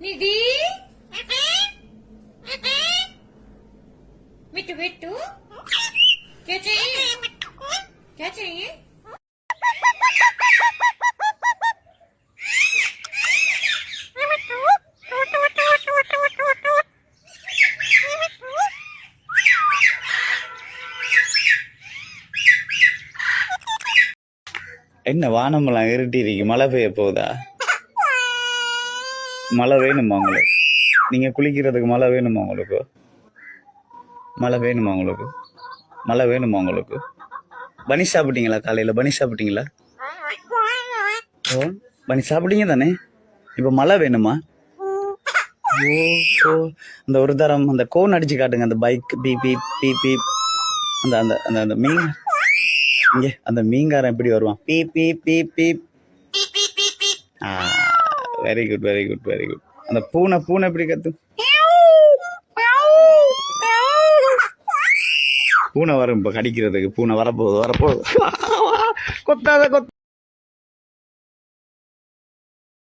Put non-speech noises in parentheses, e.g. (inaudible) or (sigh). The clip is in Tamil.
நிதி मिट्टू बिट्टू क्या चाहिए क्या चाहिए என்ன வானமெல்லாம் இருட்டி இருக்கு மழை பெய்ய போகுதா மழை வேணுமா உங்களுக்கு? நீங்கள் குளிக்கிறதுக்கு மழை வேணுமா உங்களுக்கு? மழை வேணுமா உங்களுக்கு? மழை வேணுமா உங்களுக்கு? பனி சாப்பிட்டீங்களா காலையில்? பனி சாப்பிட்டீங்களா? ஓ பனி சாப்பிட்டீங்க தானே? இப்போ மழை வேணுமா? ஓ ஓ. அந்த ஒரு தரம் அந்த கோன் அடிச்சு காட்டுங்க. அந்த பைக் பீ பீ பீ பீ அந்த அந்த அந்த அந்த மீன். இங்கே அந்த மீன்காரன் எப்படி வருவான்? பீ பீ பீ பீ very good very good very good அந்த பூனை பூனை எப்படி கத்து பூனை வரும் இப்போ கடிக்கிறதுக்கு பூனை வரப்போகுது வரப்போகுது. (laughs) கொத்தாத கொத்த